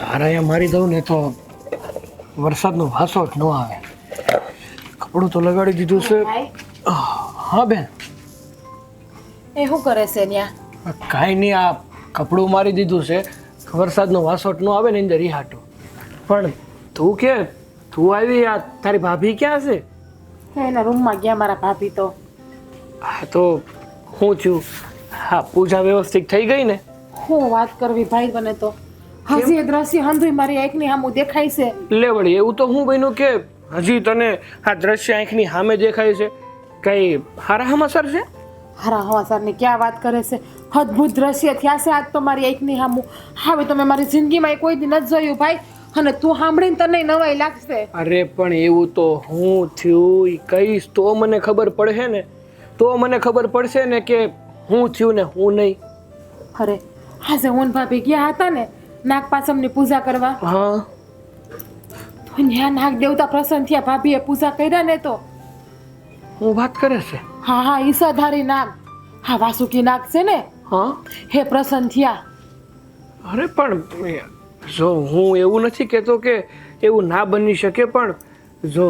તારા અહીંયા મારી દઉં ને તો વરસાદનો ભાસો જ ન આવે. કપડું તો લગાડી દીધું છે. હા બેન. એ શું કરે છે ત્યાં કાંઈ નહીં આ કપડું મારી દીધું છે. વરસાદનો વાસોટ ન આવે ને અંદર ઈ હાટું પણ તું કે તું આવી આ તારી ભાભી ક્યાં છે? એના રૂમમાં ગયા મારા ભાભી તો. હા તો હું છું હા પૂજા વ્યવસ્થિત થઈ ગઈ ને? હું વાત કરવી ભાઈ બને તો. હજી એ દ્રશ્ય હંધુઈ મારી આંખની સામું દેખાય છે. લે વળી એવું તો હું બન્યું કે હજી તને આ દ્રશ્ય આંખની સામે દેખાય છે? કઈ હારા સમાચાર છે? હારા હવાસારની ક્યાં વાત કરે છે? અદ્ભુત દ્રશ્ય થયા છે આજ તો મારી આંખની સામું હવે તમે મારી જિંદગીમાં એ કોઈ દી નથી જોયું ભાઈ. અને તું સાંભળીને તને નવાઈ લાગશે. અરે પણ એવું તો હું થયું કહીશ તો મને ખબર પડશે ને. તો મને ખબર પડશે ને કે હું થયું ને હું નહીં. અરે આજે હું ભાભી ગયા હતા ને નાગ પાસમની પૂજા કરવા? હા. તો ત્યાં નાગ દેવતા પ્રસન્ન થયા ભાભીએ પૂજા કર્યા ને તો? હું વાત કરે છે? હા હા ઈસાધારી નાગ. હા વાસુકી નાગ છે ને? હા. હે પ્રસન્ન થયા. અરે પણ જો હું એવું નથી કહેતો કે એવું ના બની શકે પણ જો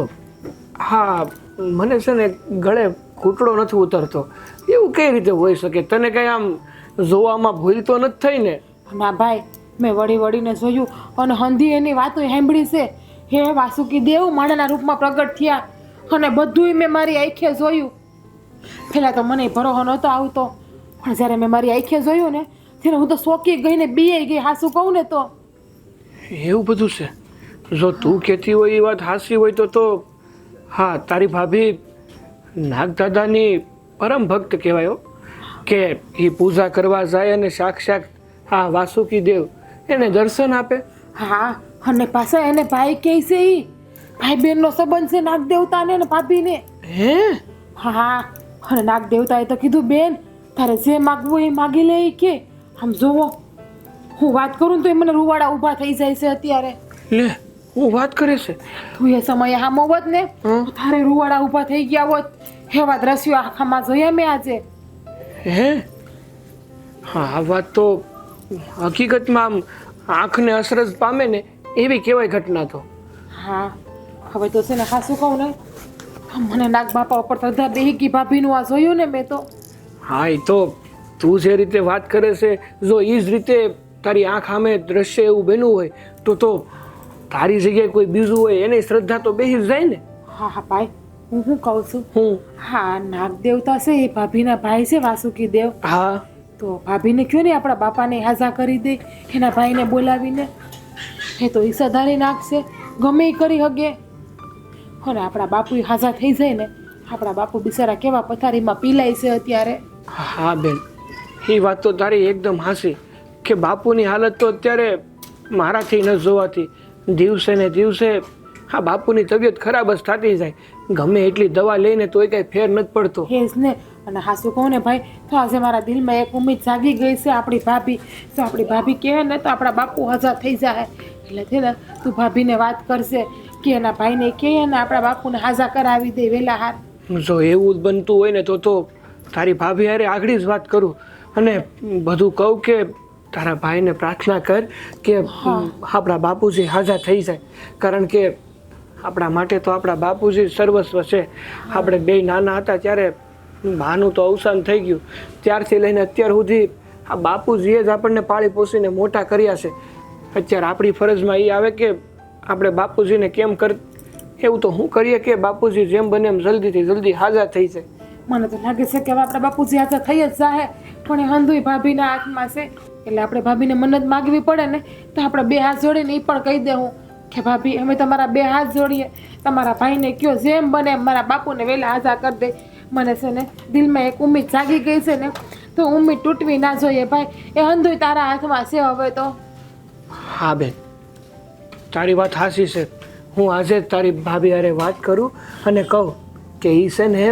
હા મને છે ને ગળે ઘૂંટડો નથી ઉતરતો. એવું કઈ રીતે હોઈ શકે? તને કઈ આમ જોવામાં ભૂલ તો નથી થઈ ને? ના ભાઈ મેં વળી વળીને જોયું અને હંધી એની વાતો સાંભળી છે. હે વાસુકી દેવ માણાના રૂપમાં પ્રગટ થયા અને બધુંય મેં મારી આંખે જોયું. પહેલાં તો મને ભરોહો નહોતો આવતો, પણ જ્યારે મેં મારી આંખે જોયું ને, ત્યારે હું તો શોકી ગઈને બીએ ગઈ, હાસુ કહું ને તો. એવું બધું છે? જો તું કહેતી હોય એ વાત હાસી હોય તો તો, હા, તારી ભાભી નાગદાદાની પરમ ભક્ત કહેવાય. કે એ પૂજા કરવા જાય અને સાક્ષાત હા વાસુકી દેવ એને દર્શન આપે? હા અને પાછા એને ભાઈ કહે છે ઈ ભાઈ બહેનનો સંબંધ છે નાગ દેવતાને ને ભાભીને. હે? હા અને નાગ દેવતાએ તો કીધું બેન તારે જે માગવું એ માગી લે કે. આમ જોવો હું વાત કરું તો એ મને રૂવાડા ઊભા થઈ જાય છે અત્યારે. લે હું વાત કરે છે? તું એ સમયે હામો હોત ને? તારે રૂવાડા ઊભા થઈ ગયા હોત. એવા દ્રશ્યો આખામાં જોયા મેં આજે. હે? હા આ વાત તો હકીકતમાં આમ આંખને અસરજ પામે ને એવી કહેવાય ઘટના તો. હા હવે તો છે ને ખાસું કહું ને મને નાગ બાપા ઉપર શ્રદ્ધા બેહી ગઈ ભાભીનું આ જોયું ને મેં તો. હા એ તો તું જે રીતે વાત કરે છે જો એ જ રીતે તારી આંખ સામે દ્રશ્ય એવું બન્યું હોય તો તો તારી જગ્યાએ કોઈ બીજું હોય એની શ્રદ્ધા તો બેસી જાય ને. હા હા ભાઈ હું શું કહું છું? હું? હા નાગ દેવતા છે એ ભાભીના ભાઈ છે વાસુકી દેવ હા. તો ભાભીને કયો ને આપણા બાપાને હાજા કરી દે એના ભાઈને બોલાવીને. એ તો ઈસાધારી નાખશે ગમે એ કરી હગે. અને આપણા બાપુ હાજા થઈ જાય ને આપણા બાપુ બિચારા કેવા પથારીમાં પીલાય છે અત્યારે. હા બેન. એ વાત તો તારી એકદમ હાસી કે બાપુની હાલત તો અત્યારે મારાથી ન જોવાથી દિવસે ને દિવસે હા બાપુની તબિયત ખરાબ જ થતી જાય. ગમે એટલી દવા લઈને તોય કાંઈ ફેર નથી પડતો. એ જ ને. અને હાસુ કહું ને ભાઈ તો આજે મારા દિલમાં એક ઉમેદ જાગી ગઈ છે આપણી ભાભી. તો આપણી ભાભી કહે ને તો આપણા બાપુ હાજા થઈ જાય. એટલે છે ને તું ભાભીને વાત કરશે કે એના ભાઈને કહે ને આપણા બાપુને હાજા કરાવી દે વહેલા હાર જો એવું બનતું હોય ને તો તો તારી ભાભી હારે આગળ જ વાત કરું. અને બધું કહું કે તારા ભાઈને પ્રાર્થના કર કે આપણા બાપુજી હાજા થઈ જાય. કારણ કે આપણા માટે તો આપણા બાપુજી સર્વસ્વ છે. આપણે બે નાના હતા ત્યારે બાનું તો અવસાન થઈ ગયું. ત્યારથી લઈને અત્યાર સુધી આ બાપુજીએ જ આપણને પાળી પોસીને મોટા કર્યા છે. અત્યારે આપણી ફરજમાં એ આવે કે આપણે બાપુજીને કેમ કર, એવું તો હું કરીએ કે બાપુજી જેમ બને એમ જલ્દીથી જલ્દી હાજર થઈ જાય. મને તો લાગે છે કે હવે આપણા બાપુજી હાજર થઈ જ જાહે, પણ એ હંધુય ભાભીના હાથમાં છે. એટલે આપણે ભાભીને મન્નત માગવી પડે ને, તો આપણે બે હાથ જોડીને એ પણ કહી દે હું કે ભાભી, અમે તમારા બે હાથ જોડીએ. તમારા ભાઈને કયો જેમ બને એમ મારા બાપુને વહેલા હાજા કરી દે. મને છે ને દિલમાં એક ઉમ્મીદ જાગી ગઈ છે ને તો ઉમ્મીદ તૂટવી ના જોઈએ ભાઈ. એ હંધુય તારા હાથમાં છે હવે તો. હા બેન તારી વાત હાસી છે. હું આજે જ તારી ભાભી હારે વાત કરું અને કહું કે એ છે ને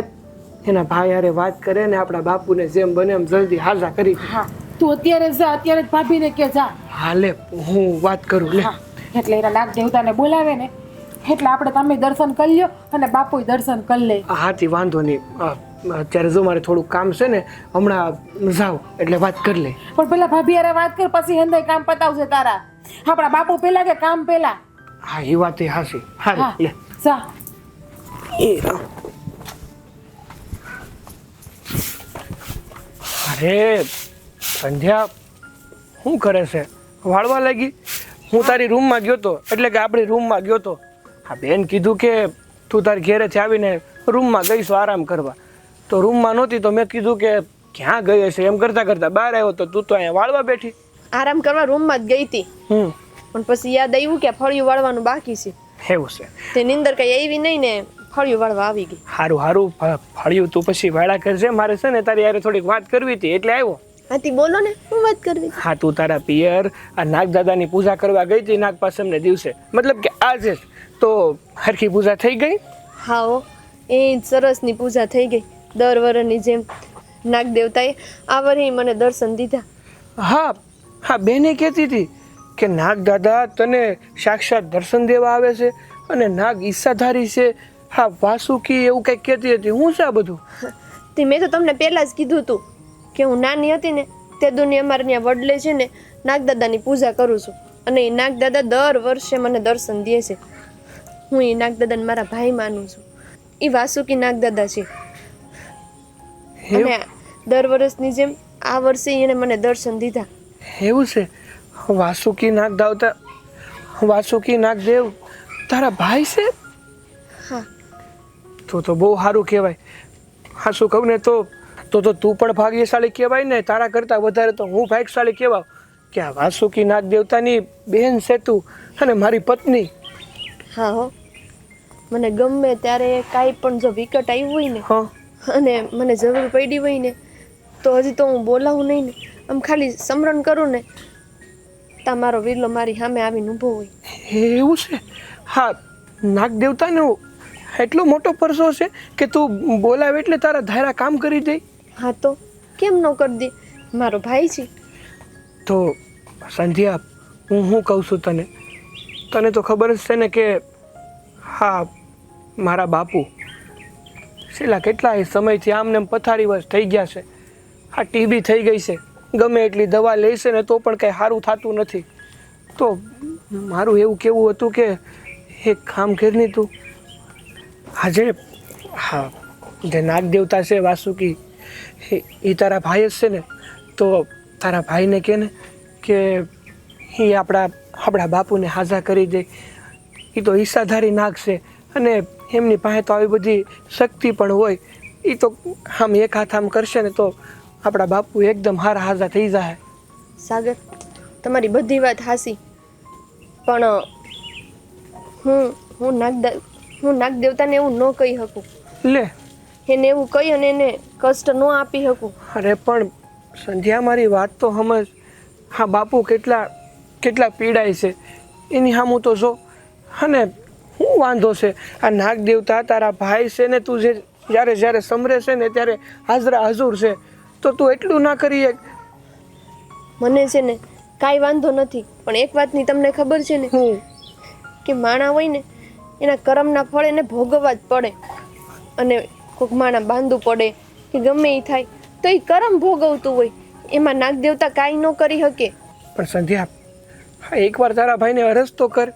એના ભાઈ હારે વાત કરે ને આપણા બાપુને જેમ બને એમ જલ્દી હાજા કરી હા તું અત્યારે જા અત્યારે જ ભાભીને કે જા. હાલે હું વાત કરું લે. એટલે એના નાગ દેવતાને બોલાવે ને. એટલે આપણે તમે દર્શન કરી લ્યો અને બાપુએ દર્શન કરી લે. હાથી વાંધો નહીં. અત્યારે જો મારે થોડું કામ છે ને હમણાં જાવ એટલે વાત કરી લે. પણ પેલા ભાભી અરે વાત કર પછી હેંદે કામ પતાવશે તારા. આપણા બાપુ પેલા કે કામ પહેલા હા એ વાત એ હાસી હા લે. જા. એ અરે સંધ્યા શું કરે છે? વાળવા લાગી? હું તારી રૂમમાં ગયો તો એટલે કે આપણી રૂમમાં ગયો તો. હા બેન કીધું કે તું તારી ઘેરેથી આવીને રૂમમાં ગઈશું આરામ કરવા. તો રૂમમાં નહોતી તો મેં કીધું કે ક્યાં ગઈ હશે? એમ કરતાં કરતાં બહાર આવ્યો તો તું તો અહીંયા વાળવા બેઠી. આરામ કરવા રૂમમાં જ ગઈ હતી. હમ. પણ પછી યાદ આવ્યું કે ફળિયું વાળવાનું બાકી છે. એવું છે. તે નિંદર કઈ આવી નહીં ને ફળિયું વાળવા આવી ગઈ. હારું હારું ફળ્યું તું પછી વાળા કરજે. મારે છે ને તારી યારે થોડીક વાત કરવી હતી એટલે આવ્યો. હાથી બોલો ને હું વાત કરવી હા તું તારા પિયર આ નાગદાદાની પૂજા કરવા ગઈ હતી નાગ પાસમને દિવસે. મતલબ કે આજે જ. તો હરખી પૂજા થઈ ગઈ? હા હો એ સરસની પૂજા થઈ ગઈ. દર વરની જેમ નાગ દેવતાએ આ વરે મને દર્શન દીધા. હા હા બેને કહેતી હતી કે નાગ દાદા તને સાક્ષાત દર્શન દેવા આવે છે અને નાગ ઈચ્છાધારી છે. હા વાસુકી એવું કંઈક કહેતી હતી. હું છે આ બધું? તે મેં તો તમને પહેલાં જ કીધું હતું કે હું નાની હતી ને તે દુનિયા અમારે ત્યાં વડલે છે ને નાગદાદાની પૂજા કરું છું. અને એ નાગદાદા દર વર્ષે મને દર્શન દે છે. હું એ નાગદાદાને મારા ભાઈ માનું છું. એ વાસુકી નાગદાદા છે. અને દર વર્ષની જેમ આ વર્ષે એણે મને દર્શન દીધા. એવું છે? વાસુકી નાગ દાવતા વાસુકી નાગદેવ તારા ભાઈ છે? હા. તો તો બહુ સારું કહેવાય. હા શું કહું ને તો તો તો તું પણ ભાગ્યશાળી કહેવાય ને તારા કરતાં વધારે તો હું ભાગ્યશાળી કહેવાય કે આ વાસુકી નાગ દેવતાની બહેન સેતુ અને મારી પત્ની. હા હો. મને ગમે ત્યારે કાંઈ પણ જો વિકટ આવ્યું હોય ને હા. અને મને જરૂર પડી હોય ને તો હજી તો હું બોલાવું નહીં ને. આમ ખાલી સમરણ કરું ને તા મારો વિરલો મારી સામે આવીને ઊભો હોય. એવું છે? હા નાગ દેવતાનો એટલો મોટો પરસો છે કે તું બોલાવે એટલે તારા ધારા કામ કરી દે. હા તો કેમ ન કરી દે? મારો ભાઈ છે. તો સંધ્યા હું શું કહું છું તને? તને તો ખબર જ છે ને કે હા મારા બાપુ. છેલ્લા કેટલાય સમયથી આમને આમ પથારી વર્ષ થઈ ગયા છે. આ ટીબી થઈ ગઈ છે. ગમે એટલી દવા લેશે ને તો પણ કંઈ સારું થતું નથી. તો મારું એવું કેવું હતું કે એક કામ ઘેરની તું. આજે હા, જે નાગદેવતા છે વાસુકી, એ તારા ભાઈ જ છે ને? તો તારા ભાઈને કહે ને કે એ આપણા આપણા બાપુને હાજા કરી દે. એ તો ઈચ્છાધારી નાગ છે. અને એમની પાસે તો આવી બધી શક્તિ પણ હોય એ તો આમ એક હાથ આમ કરશે ને તો આપણા બાપુ એકદમ હારા હાજા થઈ જાય સાગર તમારી બધી વાત હાસી. પણ હું હું નાગ હું નાગ દેવતાને એવું ન કહી શકું. લે. એને એવું કહી અને એને કષ્ટ ન આપી શકું. અરે પણ સંધ્યા મારી વાત તો સમજ. હા બાપુ કેટલા કેટલા પીડાય છે. એની સામું તો જો. અને શું વાંધો છે? આ નાગ દેવતા તારા ભાઈ છે ને તું જે જ્યારે જ્યારે સમરે છે ને ત્યારે હાજરા હાજુર છે. તો તું એટલું ના કરી એક. મને છે ને કાંઈ વાંધો નથી પણ એક વાતની તમને ખબર છે ને? કે માણા હોય ને એના કર્મના ફળ એને ભોગવવા જ પડે. અને કોઈક માણા બાંધવું પડે કે ગમે એ થાય તો એ કરમ ભોગવતું હોય. એમાં નાગ દેવતા કાંઈ ન કરી શકે. પણ સંધ્યા હા એકવાર તારા ભાઈને અરજ તો કર.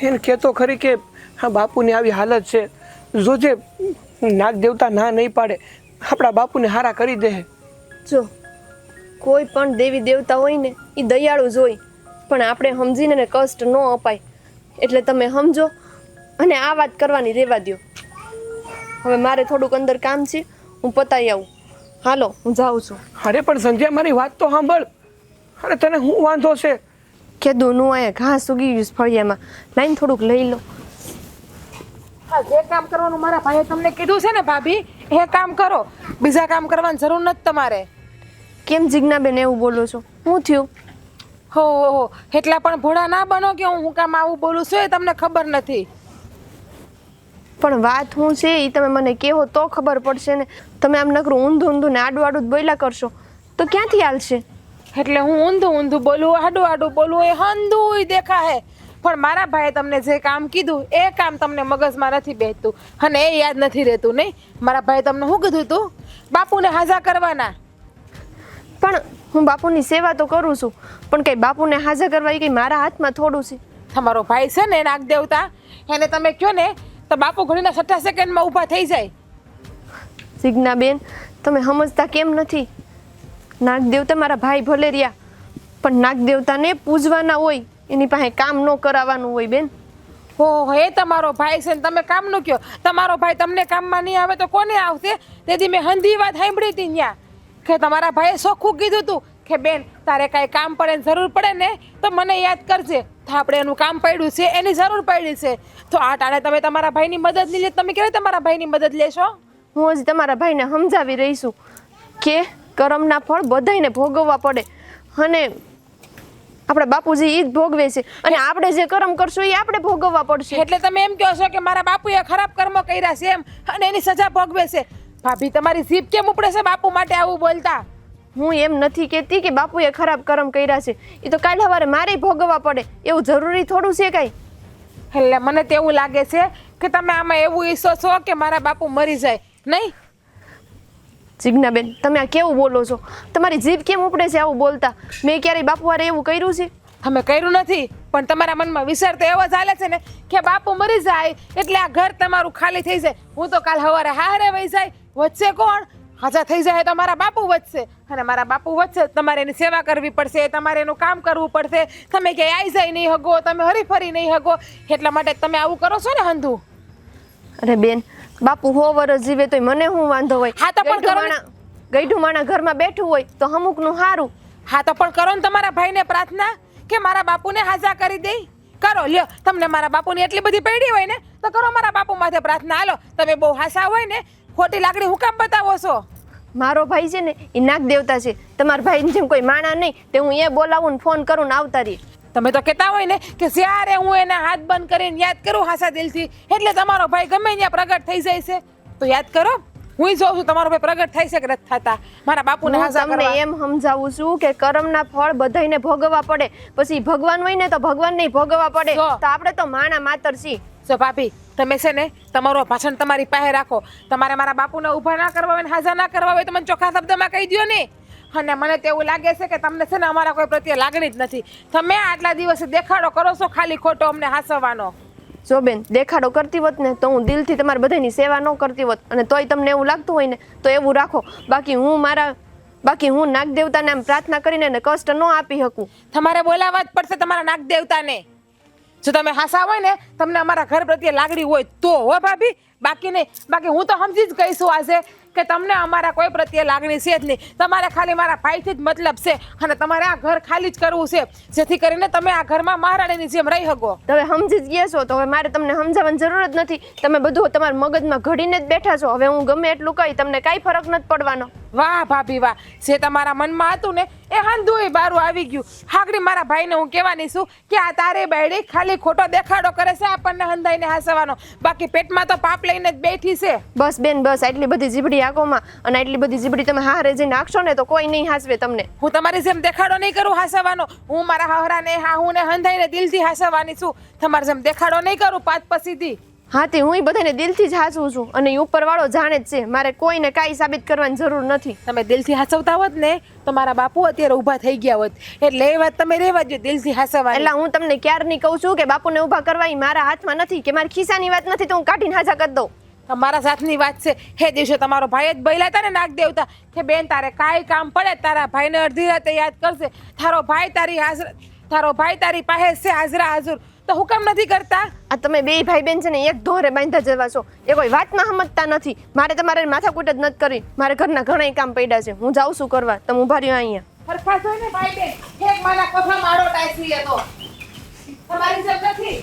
એને કહેતો ખરી કે હા બાપુની આવી હાલત છે. જોજે નાગ દેવતા ના નહીં પાડે આપણા બાપુને હારા કરી દે. જો કોઈ પણ દેવી દેવતા હોય ને એ દયાળુ જ હોય. પણ આપણે સમજીને ને કષ્ટ ન અપાય. એટલે તમે સમજો અને આ વાત કરવાની રહેવા દ્યો. હવે મારે થોડુંક અંદર કામ છે. હું પતાઈ આવું. હાલો હું જાઉં છું. અરે પણ સંધ્યા મારી વાત તો સાંભળ. અરે તને હું વાંધો છે? કીધું નું અહીંયા ઘાસ ઉગી ગયું ફળિયામાં. લાઈન થોડુંક લઈ લો. હા જે કામ કરવાનું મારા ભાઈએ તમને કીધું છે ને ભાભી એ કામ કરો. બીજા કામ કરવાની જરૂર નથી તમારે. કેમ જિજ્ઞાબેન એવું બોલો છો? શું થયું? હો હો હો. એટલા પણ ભોળા ના બનો કે હું હું કામ આવું બોલું છું એ તમને ખબર નથી. પણ વાત હું છે એ તમે મને કહેવો તો ખબર પડશે ને. તમે આમ નકરું ઊંધું ઊંધું ને આડું આડું જ બોલ્યા કરશો. તો ક્યાંથી હાલશે એટલે હું ઊંધું ઊંધું બોલું આડું આડું બોલું એ હંધુય દેખાય પણ મારા ભાઈએ તમને જે કામ કીધું એ કામ તમને મગજમાં નથી બેસતું. અને એ યાદ નથી રહેતું નહીં? મારા ભાઈએ તમને શું કીધું તું? બાપુને હાજા કરવાના. પણ હું બાપુની સેવા તો કરું છું પણ કંઈ બાપુને હાજર કરવા એ કંઈ મારા હાથમાં થોડું છે. તમારો ભાઈ છે ને નાગ દેવતા એને તમે કહો ને તો બાપુ ઘડીના છઠ્ઠા સેકન્ડમાં ઊભા થઈ જાય. સિગ્નાબેન તમે સમજતા કેમ નથી? નાગ દેવતા મારા ભાઈ ભલે રહ્યા પણ નાગદેવતાને પૂજવાના હોય એની પાસે કામ ન કરાવવાનું હોય બેન. ઓહો એ તમારો ભાઈ છે ને તમે કામનું કયો. તમારો ભાઈ તમને કામમાં નહીં આવે તો કોને આવશે? તેથી મેં હંધી વાત સાંભળી હતી ત્યાં કે તમારા ભાઈએ ચોખ્ખું કીધું હતું કે બેન તારે કાંઈ કામ પડે ને જરૂર પડે ને તો મને યાદ કરજે. તો આપણે એનું કામ પડ્યું છે એની જરૂર પડી છે. તો આ ટાણે તમે તમારા ભાઈની મદદ નહીં લે તમે ક્યારે તમારા ભાઈની મદદ લેશો? હું હજી તમારા ભાઈને સમજાવી રહીશું કે કરમના ફળ બધાયને ભોગવવા પડે. અને આપણા બાપુજી ઈ જ ભોગવે છે. અને આપણે જે કર્મ કરશું એ આપણે ભોગવવા પડશે. એટલે તમે એમ કહો છો કે મારા બાપુએ ખરાબ કર્મ કર્યા છે એમ અને એની સજા ભોગવે છે. ભાભી તમારી જીભ કેમ ઉપડે છે બાપુ માટે આવું બોલતા? હું એમ નથી કહેતી કે બાપુએ ખરાબ કર્મ કર્યા છે. એ તો કાલે સવારે મારે ભોગવવા પડે. એવું જરૂરી થોડું છે કાંઈ? એટલે મને તો એવું લાગે છે કે તમે આમાં એવું ઈચ્છો છો કે મારા બાપુ મરી જાય. નહીં જિજ્ઞાબેન તમે આ કેવું બોલો છો? તમારી જીભ કેમ ઉપડે છે આવું બોલતા? મેં ક્યારેય બાપુ હારે એવું કર્યું છે? અમે કર્યું નથી પણ તમારા મનમાં વિચાર તો એવો ચાલે છે ને કે બાપુ મરી જાય એટલે આ ઘર તમારું ખાલી થઈ જાય. હું તો કાલ સવારે હારે વહી જાય. વચ્ચે કોણ? હાજા થઈ જાય તો મારા બાપુ વધશે અને મારા બાપુ વધશે તમારે એની સેવા કરવી પડશે તમારે એનું કામ કરવું પડશે. તમે ક્યાંય આવી જાય નહીં હગો તમે હરીફરી નહીં હગો. એટલા માટે તમે આવું કરો છો ને હંધુ? અરે બેન બાપુ હો વરસ જીવે તોય મને શું વાંધો હોય? હા તો પણ કરો માણા- ગઈઢું માણા ઘરમાં બેઠું હોય તો અમુકનું સારું હા તો પણ કરો ને તમારા ભાઈને પ્રાર્થના કે મારા બાપુને હાજા કરી દે. કરો લ્યો તમને મારા બાપુની એટલી બધી પડી હોય ને તો કરો મારા બાપુ માથે પ્રાર્થના. હાલો તમે બહુ હાસા હોય ને ખોટી લાકડી હું કામ બતાવો છો? મારો ભાઈ છે ને એ નાગ દેવતા છે. તમારા ભાઈ જેમ કોઈ માણા નહીં તે હું એ બોલાવું ને ફોન કરું ને આવતા રહી તમે તો કહેતા હોય ને કે જ્યારે હું એના હાથ બંધ કરીને યાદ કરું હાસા દિલથી એટલે તમારો ભાઈ ગમે ત્યાં પ્રગટ થઈ જાય છે. તો યાદ કરો હું જોઉં છું તમારો ભાઈ પ્રગટ થાય છે કે નથી થતા. મારા બાપુને હાસા તમને એમ સમજાવું છું કે કર્મના ફળ બધાયને ભોગવવા પડે. પછી ભગવાન હોય ને તો ભગવાન નહીં ભોગવવા પડે. તો આપણે તો માણા માતર છીએ. જો ભાભી તમે છે ને તમારો ભાષણ તમારી પાસે રાખો. તમારે મારા બાપુને ઊભા ના કરવા હોય ને હાજર ના કરવા હોય તો મને ચોખ્ખા શબ્દમાં કહી દો ને. અને મને તો એવું લાગે છે કે તમને છે ને અમારા કોઈ પ્રત્યે લાગણી જ નથી. તમે આટલા દિવસે દેખાડો કરો છો ખાલી ખોટો અમને હાસવાનો? જો બેન દેખાડો કરતી હોત ને તો હું દિલથી તમારી બધાની સેવા ન કરતી હોત અને તોય તમને એવું લાગતું હોય ને તો એવું રાખો. બાકી હું મારા બાકી હું નાગ દેવતાને આમ પ્રાર્થના કરીને કષ્ટ ન આપી શકું. તમારે બોલાવવા જ પડશે તમારા નાગ દેવતાને જો તમે હાસા હોય ને તમને અમારા ઘર પ્રત્યે લાગણી હોય તો હો ભાભી. બાકી નહીં બાકી હું તો સમજી જ કહીશું આજે. કે તમને અમારા કોઈ પ્રત્યે લાગણી છે જ નહીં. તમારે ખાલી મારા ભાઈથી જ મતલબ છે અને તમારે આ ઘર ખાલી જ કરવું છે. જેથી કરીને તમે આ ઘરમાં મહારાણીની જેમ રહી શકો. તમે સમજી જ ગયા છો, તો હવે મારે તમને સમજાવવાની જરૂર જ નથી. તમે બધું તમારા મગજમાં ઘડીને જ બેઠા છો. હવે હું ગમે એટલું કહી, તમને કાંઈ ફરક નથી પડવાનો. વાહ ભાભી વાહ. જે તમારા મનમાં હતું ને એ હાંધુય બારું આવી ગયું. હાગડી મારા ભાઈને હું કહેવાની છું કે આ તારે બાયડી ખાલી ખોટો દેખાડો કરે છે આપણને હંધાઈને હાસવાનો. બાકી પેટમાં તો પાપ લઈને જ બેઠી છે. બસ બેન બસ. આટલી બધી જીબડી આગોમાં અને આટલી બધી જીબડી તમે હારે જઈને નાખશો ને તો કોઈ નહીં હાસવે તમને. હું તમારી જેમ દેખાડો નહીં કરું હાસવાનો. હું મારા હહરાને હા હું ને હંધાઈને દિલથી હાસવાની છું. તમારી જેમ દેખાડો નહીં કરું પાંચ પછીથી હા તે હું બધાને દિલથી જ હાચવું છું અને એ ઉપરવાળો જાણે જ છે. મારે કોઈને કાંઈ સાબિત કરવાની જરૂર નથી. તમે દિલથી હાસવતા હોત ને તો મારા બાપુ અત્યારે ઊભા થઈ ગયા હોત. એટલે એ વાત તમે રહેવા દો દિલથી હાસવા એટલે હું તમને ક્યારની કહું છું કે બાપુને ઊભા કરવાની મારા હાથમાં નથી કે મારી ખિસ્સાની વાત નથી તો હું કાઢીને હાજા કરી દઉં. મારા સાથની વાત છે. હે દિવસે તમારો ભાઈ જ બૈલા હતા ને નાગ દેવતા કે બેન તારે કાંઈ કામ પડે તારા ભાઈને અડધી રાતે યાદ કરશે. તારો ભાઈ તારી હાજર તારો ભાઈ તારી પાસે છે હાજરા હાજર. તો હુકમ નથી કરતા? આ તમે બે ભાઈ બેન છે ને એક ધોરે બાંધા જવા છો. એ કોઈ વાતમાં સમજતા નથી. મારે તમારે માથાકૂટ જ નથી કરી. મારે ઘરના ઘણા કામ પડ્યા છે. હું જાઉં છું કરવા. તમે ઊભા રહ્યો અહીંયા. ફરફા જોઈને ભાઈ બેન એક મારા કોઠા મારો ટાઈસી હતો તમારી જેમ નથી.